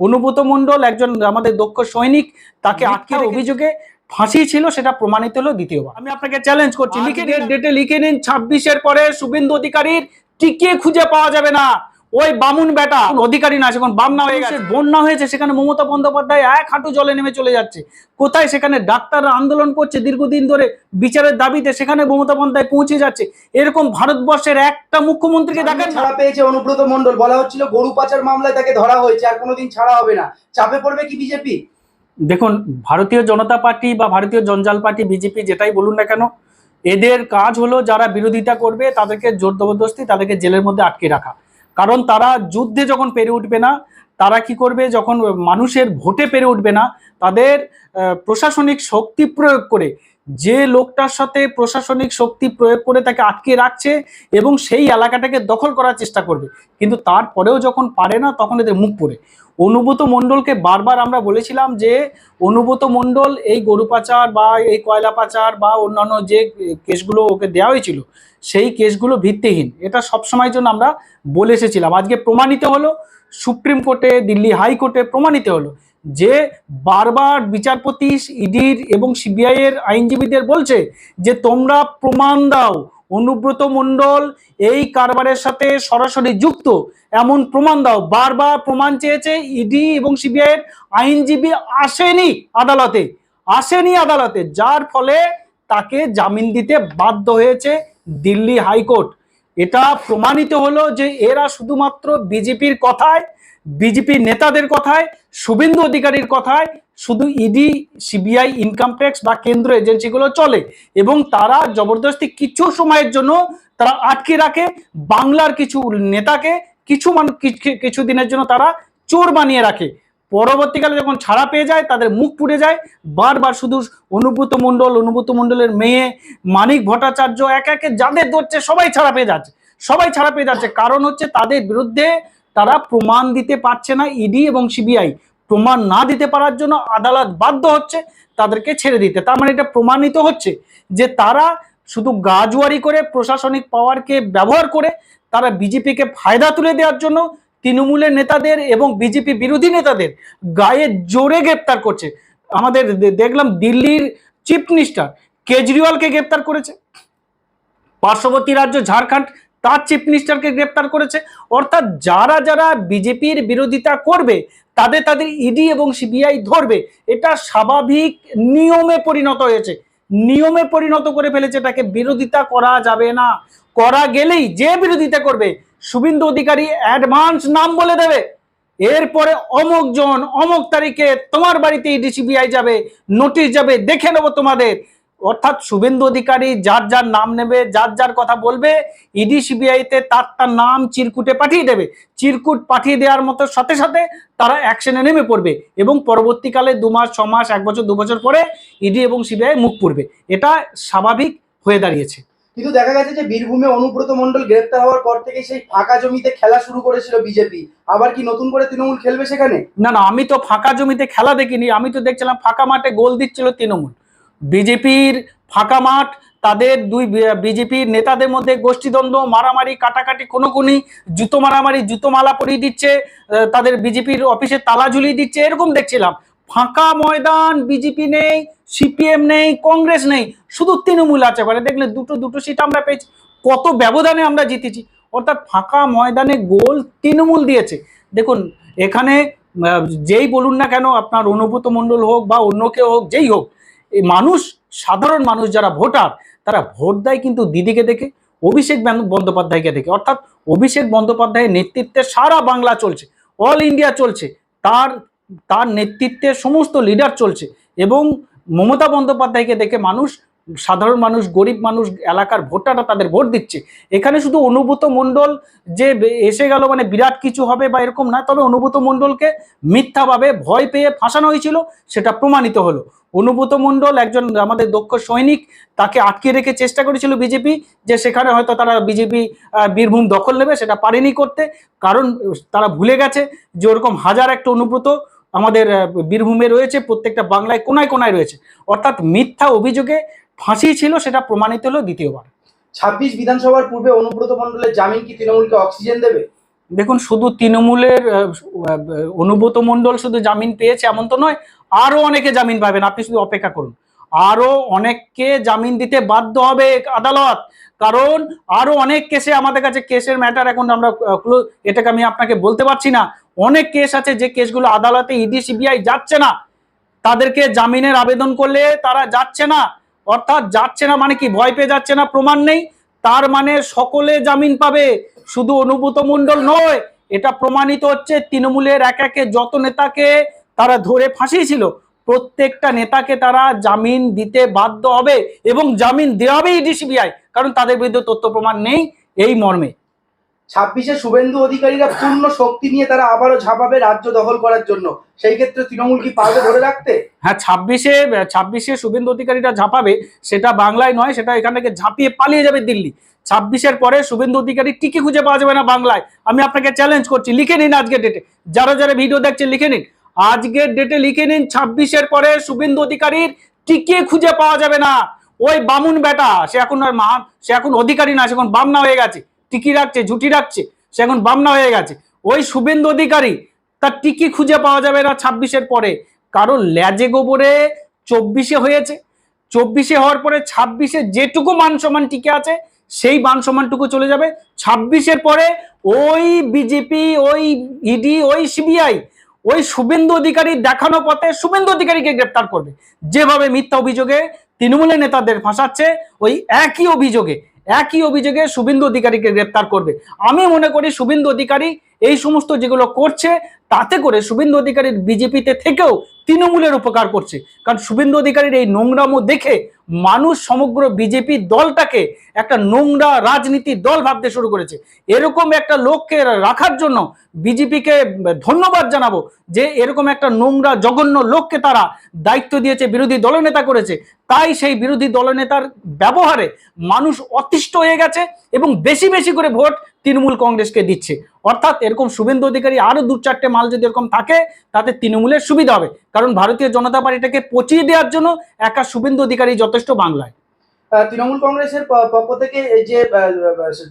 অনুব্রত মন্ডল একজন আমাদের দক্ষ সৈনিক তাকে আটকে অভিযোগে ফাঁসি ছিল সেটা প্রমাণিত হলো দ্বিতীয়বার। আমি আপনাকে চ্যালেঞ্জ করছি লিখে নিন। ডেটে লিখে নিন ছাব্বিশের পরে শুভেন্দু অধিকারীর টিকিয়ে খুঁজে পাওয়া যাবে না। ওই বামুন বেটা। অধিকারী না সেখন বামনা হয়ে গেছে। বন্যা হয়েছে সেখানে মমতা বন্দ্যোপাধ্যায় এক হাঁটু জলে নেমে চলে যাচ্ছে। কোথায়? সেখানে ডাক্তাররা আন্দোলন করছে দীর্ঘদিন ধরে বিচারের দাবিতে সেখানে মমতা বন্দ্যোপাধ্যায় পৌঁছে যাচ্ছে। এরকম ভারতবর্ষের একটা মুখ্যমন্ত্রীকে দেখেন ছাড়া পেয়েছে অনুব্রত মন্ডল বলা হচ্ছিল গরু পাচার মামলায় তাকে ধরা হয়েছে আর কোনোদিন ছাড়া হবে না। চাপে পড়বে কি বিজেপি? দেখুন ভারতীয় জনতা পার্টি বা ভারতীয় জঞ্জাল পার্টি বিজেপি যেটাই বলুন না কেন এদের কাজ হলো যারা বিরোধিতা করবে তাদেরকে জোর জবরদস্তি তাদেরকে জেলের মধ্যে আটকে রাখা। কারণ তারা যুদ্ধে যখন পেরে উঠবে না, তারা কি করবে? যখন মানুষের ভোটে পেরে উঠবে না, তাদের প্রশাসনিক শক্তি প্রয়োগ করে যে লোকটার সাথে প্রশাসনিক শক্তি প্রয়োগ করে তাকে আটকে রাখছে এবং সেই এলাকাটাকে দখল করার চেষ্টা করবে, কিন্তু তারপরেও যখন পারে না তখন এদের মুখ পড়ে। অনুব্রত মণ্ডলকে বারবার আমরা বলেছিলাম যে অনুব্রত মণ্ডল এই গরু পাচার বা এই কয়লা পাচার বা অন্যান্য যে কেসগুলো ওকে দেওয়া হয়েছিল, সেই কেসগুলো ভিত্তিহীন। এটা সবসময়ের জন্য আমরা বলে এসেছিলাম। আজকে প্রমাণিত হলো, সুপ্রিম কোর্টে, দিল্লি হাইকোর্টে প্রমাণিত হলো যে বারবার বিচারপতি ইডির এবং সিবিআই এর আইনজীবীদের বলছে যে, তোমরা প্রমাণ দাও, অনুব্রত মণ্ডল এই কারবারের সাথে সরাসরি যুক্ত। এমন প্রমাণ দাও। বারবার প্রমাণ চেয়েছে ইডি এবং সিবিআই এর আইনজীবী আসেনি আদালতে আসেনি আদালতে। যার ফলে তাকে জামিন দিতে বাধ্য হয়েছে দিল্লি হাইকোর্ট। এটা প্রমাণিত হলো যে এরা শুধুমাত্র বিজেপির কথায়, বিজেপি নেতাদের কথায়, শুভেন্দু অধিকারীর কথায়, শুধু ইডি, সিবিআই ইনকাম ট্যাক্স বা কেন্দ্র এজেন্সিগুলো চলে। এবং তারা জবরদস্তি কিছু সময়ের জন্য তারা আটকে রাখে। বাংলার কিছু নেতাকে কিছু মানুষ কিছু দিনের জন্য তারা চোর বানিয়ে রাখে। পরবর্তীকালে যখন ছাড়া পেয়ে যায়, তাদের মুখ পুড়ে যায়। বারবার শুধু অনুব্রত মণ্ডল, অনুব্রত মণ্ডলের মেয়ে মানিক ভট্টাচার্য এক একে যাদের ধরছে, সবাই ছাড়া পেয়ে যাচ্ছে। সবাই ছাড়া পেয়ে যাচ্ছে। কারণ হচ্ছে তাদের বিরুদ্ধে তারা প্রমাণ দিতে পারছে না ইডি এবং সিবিআই। প্রমাণ না দিতে পারার জন্য আদালত বাধ্য হচ্ছে তাদেরকে ছেড়ে দিতে। তার মানে এটা প্রমাণিত হচ্ছে যে তারা শুধু গাজুয়ারি করে প্রশাসনিক পাওয়ারকে ব্যবহার করে তারা বিজেপিকে ফায়দা তুলে দেওয়ার জন্য তৃণমূলের নেতাদের এবং বিজেপি বিরোধী নেতাদের গায়ে জোরে গ্রেপ্তার করছে। আমাদের দেখলাম দিল্লির চিফ মিনিস্টার কেজরিওয়ালকে গ্রেপ্তার করেছে। পার্শ্ববর্তী রাজ্য ঝাড়খণ্ড তার চিফ মিনিস্টারকে গ্রেপ্তার করেছে। অর্থাৎ যারা যারা বিজেপির বিরোধিতা করবে, তাদের তাদের ইডি এবং সিবিআই ধরবে। এটা স্বাভাবিক নিয়মে পরিণত হয়েছে। নিয়মে পরিণত করে ফেলেছে এটাকে। বিরোধিতা করা যাবে না। করা গেলেই যে বিরোধিতা করবে শুভেন্দু অধিকারী অ্যাডভান্স নাম বলে দেবে। এরপরে অমুক জন, অমুক তারিখে তোমার বাড়িতে ইডি সিবিআই যাবে নোটিশ যাবে, দেখে নেব তোমাদের। অর্থাৎ শুভেন্দু অধিকারী যার যার নাম নেবে, যার যার কথা বলবে ইডি সিবিআইতে তার তার নাম চিরকুটে পাঠিয়ে দেবে। চিরকুট পাঠিয়ে দেওয়ার মতো সাথে সাথে তারা অ্যাকশনে নেমে পড়বে এবং পরবর্তীকালে দু মাস, ছ মাস, এক বছর, দু বছর পরে ইডি এবং সিবিআই মুখ পড়বে। এটা স্বাভাবিক হয়ে দাঁড়িয়েছে। কিন্তু দেখা গেছে যে বীরভূমে অনুব্রত মণ্ডল গ্রেপ্তার হওয়ার পর থেকে সেই ফাঁকা জমিতে খেলা শুরু করেছিল বিজেপি আবার কি নতুন করে তৃণমূল খেলবে সেখানে? না না, আমি তো ফাঁকা জমিতে খেলা দেখিনি। আমি তো দেখছিলাম ফাঁকা মাঠে গোল দিচ্ছিল তৃণমূল। বিজেপির ফাঁকা মাঠ, তাদের দুই বিজেপির নেতাদের মধ্যে গোষ্ঠীদ্বন্দ্ব, মারামারি, কাটাকাটি, কোনোকুনি, জুতো মারামারি, জুতো মালা পরিয়ে দিচ্ছে তাদের বিজেপির অফিসে তালা ঝুলিয়ে দিচ্ছে, এরকম দেখছিলাম। ফাঁকা ময়দান, বিজেপি নেই, সিপিএম নেই, কংগ্রেস নেই, শুধু তৃণমূল আছে মানে দেখলে দুটো দুটো সিট আমরা পেয়েছি। কত ব্যবধানে আমরা জিতেছি। অর্থাৎ ফাঁকা ময়দানে গোল তৃণমূল দিয়েছে। দেখুন, এখানে যেই বলুন না কেন, আপনার অনুভূত মণ্ডল হোক বা অন্য কেউ হোক, যেই হোক, এই মানুষ, সাধারণ মানুষ যারা ভোটার, তারা ভোট দেয় কিন্তু দিদিকে দেখে, অভিষেক বন্দ- বন্দ্যোপাধ্যায়কে দেখে। অর্থাৎ অভিষেক বন্দ্যোপাধ্যায়ের নেতৃত্বে সারা বাংলা চলছে, অল ইন্ডিয়া চলছে। তার তার নেতৃত্বে সমস্ত লিডার চলছে এবং মমতা বন্দ্যোপাধ্যায়কে দেখে মানুষ, সাধারণ মানুষ, গরিব মানুষ, এলাকার ভোটাররা তাদের ভোট দিচ্ছে। এখানে শুধু অনুভূত মণ্ডল যে এসে গেল মানে বিরাট কিছু হবে বা এরকম না, তবে অনুভূত মণ্ডলকে মিথ্যাভাবে ভয় পেয়ে ফাঁসানো হয়েছিল, সেটা প্রমাণিত হলো। অনুভূত মণ্ডল একজন আমাদের দক্ষ সৈনিক, তাকে আটকে রেখে চেষ্টা করেছিল বিজেপি, যে সেখানে হয়তো তারা বিজেপি বীরভূম দখল নেবে, সেটা পারেনি করতে, কারণ তারা ভুলে গেছে যে ওরকম হাজার একটা অনুব্রত আমাদের বীরভূমে রয়েছে প্রত্যেকটা বাংলায় কোনায় কোনায় রয়েছে। অর্থাৎ মিথ্যা অভিযোগে ফাঁসি ছিল সেটা প্রমাণিত হলো দ্বিতীয়বার। ছাব্বিশ বিধানসভার পূর্বে অনুব্রত মণ্ডলের জামিন কি তৃণমূলকে অক্সিজেন দেবে? দেখুন শুধু তৃণমূলের অনুব্রত মণ্ডল শুধু জামিন পেয়েছে এমন তো নয় আরও অনেকে জামিন পাবেন আপনি শুধু অপেক্ষা করুন। আরও অনেককে জামিন দিতে বাধ্য হবে আদালত কারণ আরও অনেক কেসে আমাদের কাছে কেসের ম্যাটার এখন আমরা এটাকে আমি আপনাকে বলতে পারছি না। অনেক কেস আছে যে কেসগুলো আদালতে ইডি, সিবিআই যাচ্ছে না। তাদেরকে জামিনের আবেদন করলে তারা যাচ্ছে না। অর্থাৎ যাচ্ছে না মানে কি? ভয় পেয়ে যাচ্ছে না, প্রমাণ নেই। তার মানে সকলে জামিন পাবে। শুধু অনুভূত মণ্ডল নয়, এটা প্রমাণিত হচ্ছে তৃণমূলের এক একে যত নেতাকে তারা ধরে ফাঁসিয়েছিল, প্রত্যেকটা নেতাকে তারা জামিন দিতে বাধ্য হবে এবং জামিন দেওয়া হবে ইডি, সিবিআই। কারণ তাদের বিরুদ্ধে তথ্য প্রমাণ নেই এই মর্মে। ছাব্বিশে শুভেন্দু অধিকারীরা পূর্ণ শক্তি নিয়ে তারা আবারও ঝাঁপাবে রাজ্য দখল করার জন্য। সেই ক্ষেত্রে তৃণমূল কি পারবে ধরে রাখতে? হ্যাঁ ছাব্বিশে ছাব্বিশে শুভেন্দু অধিকারীরা ঝাঁপাবে, সেটা বাংলায় নয়, সেটা এখান থেকে ঝাঁপিয়ে পালিয়ে যাবে দিল্লি। ছাব্বিশের পরে শুভেন্দু অধিকারী টিকি খুঁজে পাওয়া যাবে না বাংলায়। আমি আপনাকে চ্যালেঞ্জ করছি, লিখে নিন আজকে ডেটে যারা যারা ভিডিও দেখছেন, লিখে নিন। আজকের ডেটে লিখে নিন, ছাব্বিশের পরে শুভেন্দু অধিকারীর টিকে খুঁজে পাওয়া যাবে না। ওই বামুন বেটা, সে এখন আর সে এখন অধিকারী না, সে এখন বামনা হয়ে গেছে। টিকি রাখছে, ঝুটি রাখছে, সে এখন বামনা হয়ে গেছে। ওই শুভেন্দু অধিকারী তার টিকি খুঁজে পাওয়া যাবে না ছাব্বিশের পরে। কারণ ল্যাজে গোবরে চব্বিশে হয়েছে। চব্বিশে হওয়ার পরে ছাব্বিশে যেটুকু মান সম্মান টিকে আছে, সেই মান সম্মানটুকু চলে যাবে। ছাব্বিশের পরে ওই বিজেপি, ওই ইডি, ওই সিবিআই, ওই শুভেন্দু অধিকারী দেখানো পথে শুভেন্দু অধিকারীকে গ্রেপ্তার করবে। যেভাবে মিথ্যা অভিযোগে তৃণমূলের নেতাদের ফাঁসাচ্ছে, ওই একই অভিযোগে একই অভিযোগে শুভেন্দু অধিকারীকে গ্রেপ্তার করবে। আমি মনে করি শুভেন্দু অধিকারী এই সমস্ত যেগুলো করছে, তাতে করে শুভেন্দু অধিকারীর বিজেপিতে থেকেও তৃণমূলের উপকার করছে। কারণ শুভেন্দু অধিকারীর এই নোংরামো দেখে মানুষ সমগ্র বিজেপি দলটাকে একটা নোংরা রাজনীতির দল ভাবতে শুরু করেছে। এরকম একটা লোককে রাখার জন্য বিজেপিকে ধন্যবাদ জানাব যে এরকম একটা নোংরা, জঘন্য লোককে তারা দায়িত্ব দিয়েছে, বিরোধী দলনেতা করেছে। তাই সেই বিরোধী দলনেতার ব্যবহারে মানুষ অতিষ্ঠ হয়ে গেছে এবং বেশি বেশি করে ভোট তৃণমূল কংগ্রেসকে দিচ্ছে। অর্থাৎ এরকম শুভেন্দু অধিকারী আরও দু চারটে মাল যদি এরকম থাকে তাতে তৃণমূলের সুবিধা হবে। কারণ ভারতীয় জনতা পার্টিটাকে পচিয়ে দেওয়ার জন্য একা শুভেন্দু অধিকারী যথেষ্ট বাংলায়। তৃণমূল কংগ্রেসের পক্ষ থেকে এই যে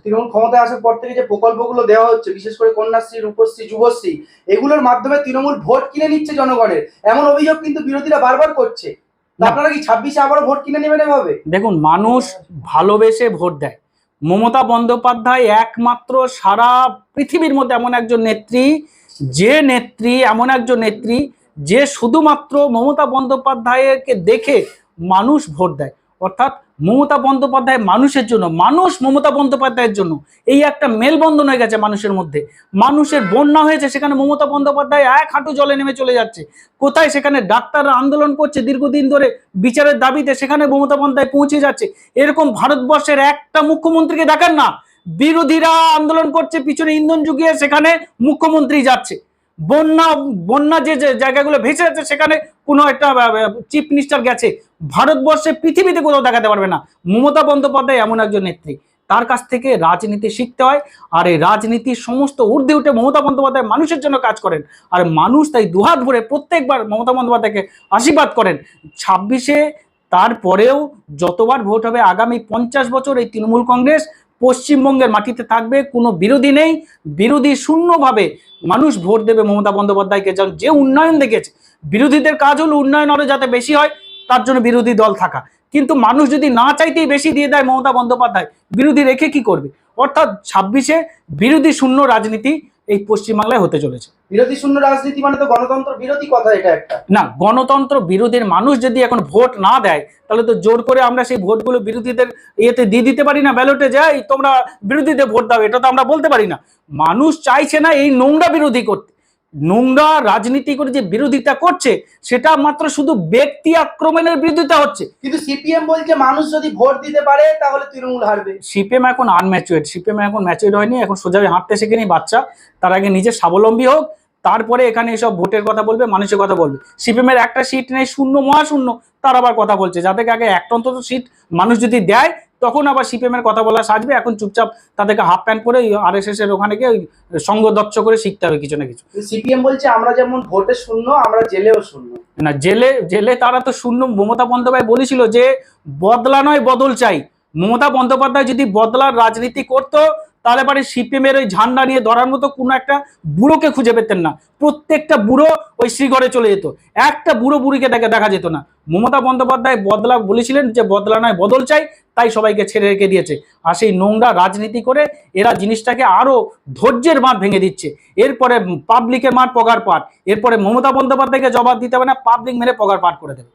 তৃণমূল ক্ষমতায় আসার পর থেকে যে প্রকল্পগুলো দেওয়া হচ্ছে বিশেষ করে কন্যাশ্রী রূপশ্রী যুবশ্রী এগুলোর মাধ্যমে তৃণমূল ভোট কিনে নিচ্ছে জনগণের। এমন অভিযোগ কিন্তু বিরোধীরা বারবার করছে। আপনারা কি ছাব্বিশে আবারও ভোট কিনে নেবেন এভাবে? দেখুন মানুষ ভালোবেসে ভোট দেয়। মমতা বন্দ্যোপাধ্যায় একমাত্র সারা পৃথিবীর মধ্যে এমন একজন নেত্রী, যে নেত্রী, এমন একজন নেত্রী, যে শুধুমাত্র মমতা বন্দ্যোপাধ্যায়কে দেখে মানুষ ভোট দেয়। অর্থাৎ মমতা বন্দ্যোপাধ্যায় মানুষের জন্য, মানুষ মমতা বন্দ্যোপাধ্যায়ের জন্য এই একটা মেলবন্ধন হয়ে গেছে মানুষের মধ্যে। মানুষের বন্যা হয়েছে, সেখানে মমতা বন্দ্যোপাধ্যায় এক হাঁটু জলে নেমে চলে যাচ্ছে। কোথায়? সেখানে ডাক্তাররা আন্দোলন করছে দীর্ঘদিন ধরে বিচারের দাবিতে, সেখানে মমতা বন্দ্যোপাধ্যায় পৌঁছে যাচ্ছে। এরকম ভারতবর্ষের একটা মুখ্যমন্ত্রীকে দেখান না? বিরোধীরা আন্দোলন করছে, পিছনে ইন্ধন যুগিয়ে সেখানে মুখ্যমন্ত্রী যাচ্ছে। বন্যা বন্যা যে জায়গাগুলো ভেসে যাচ্ছে, সেখানে কোনো একটা চিফ মিনিস্টার গেছে। ভারতবর্ষে পৃথিবীতে কোথাও দেখাতে পারবে না। মমতা বন্দ্যোপাধ্যায় এমন একজন নেত্রী। তার কাছ থেকে রাজনীতি শিখতে হয় আর এই রাজনীতির সমস্ত ঊর্ধ্বে উঠে মমতা বন্দ্যোপাধ্যায় মানুষের জন্য কাজ করেন। আর মানুষ তাই দুহাত ভরে প্রত্যেকবার মমতা বন্দ্যোপাধ্যায়কে আশীর্বাদ করেন। ছাব্বিশে তারপরেও যতবার ভোট হবে আগামী পঞ্চাশ বছর এই তৃণমূল কংগ্রেস পশ্চিমবঙ্গের মাটিতে থাকবে, কোনো বিরোধী নেই। বিরোধী শূন্যভাবে মানুষ ভোট দেবে মমতা বন্দ্যোপাধ্যায়কে। যে উন্নয়ন দেখেছে। বিরোধীদের কাজ হলো উন্নয়ন আরও যাতে বেশি হয়। তার জন্য বিরোধী দল থাকা। কিন্তু মানুষ যদি না চাইতেই বেশি দিয়ে দেয় মমতা বন্দ্যোপাধ্যায় বিরোধী রেখে কি করবে? অর্থাৎ ছাব্বিশে বিরোধী শূন্য রাজনীতি এই পশ্চিমবাংলায় হতে চলেছে। বিরোধী শূন্য রাজনীতি মানে তো গণতন্ত্র বিরোধী কথা এটা একটা। না গণতন্ত্র বিরোধীর মানুষ যদি এখন ভোট না দেয় তাহলে তো জোর করে আমরা সেই ভোটগুলো বিরোধীদের ইয়েতে দিয়ে দিতে পারি না ব্যালটে যাই তোমরা বিরোধীদের ভোট দাও এটা তো আমরা বলতে পারি না। মানুষ চাইছে না এই নোংরা বিরোধী করতে। নোংরা রাজনীতি করে যে বিরোধিতা করছে সেটা মাত্র শুধু ব্যক্তি আক্রমণের বিরোধিতা হচ্ছে। কিন্তু সিপিএম বলছে মানুষ যদি ভোট দিতে পারে তাহলে তৃণমূল হারবে। সিপিএম এখন আনম্যাচুয়েড সিপিএম এখন ম্যাচুয়েড হয়নি এখন সোজা হাঁটতে শেখেনি বাচ্চা। তার আগে নিজে স্বাবলম্বী হোক তারপরে এখানে এসব ভোটের কথা বলবে মানুষের কথা বলবে। সিপিএম এর একটা সিট নেই শূন্য মহাশূন্য। তার আবার কথা বলছে। যাদেরকে আগে একটা অন্তত সিট মানুষ যদি দেয় তখন আবার সিপিএম এর কথা বলা সাজবে। এখন চুপচাপ তাদেরকে হাফ প্যান্ট পরে আর এস এস এর ওখানে গিয়ে ওই সঙ্গ দচ্ছ করে শিখতে হবে কিছু না কিছু। সিপিএম বলছে আমরা যেমন ভোটে শূন্য আমরা জেলেও শূন্য। না জেলে জেলে তারা তো শূন্য। মমতা বন্দ্যোপাধ্যায় বলেছিল যে বদলা নয় বদল চাই। মমতা বন্দ্যোপাধ্যায় যদি বদলার রাজনীতি করতো তাহলে পরে সিপিএমের ওই ঝান্ডা নিয়ে ধরার মতো কোনো একটা বুড়োকে খুঁজে পেতেন না। প্রত্যেকটা বুড়ো ওই শ্রীগড়ে চলে যেত। একটা বুড়ো বুড়িকে দেখা দেখা যেত না। মমতা বন্দ্যোপাধ্যায় বদলা বলেছিলেন যে বদলা নয়, বদল চাই, তাই সবাইকে ছেড়ে রেখে দিয়েছে। আর সেই নোংরা রাজনীতি করে এরা জিনিসটাকে আরও ধৈর্যের মাঠ ভেঙে দিচ্ছে। এরপরে পাবলিকের মাঠ পগার পাঠ এরপরে মমতা বন্দ্যোপাধ্যায়কে জবাব দিতে হবে না পাবলিক মেরে পগার পাঠ করে দেবে।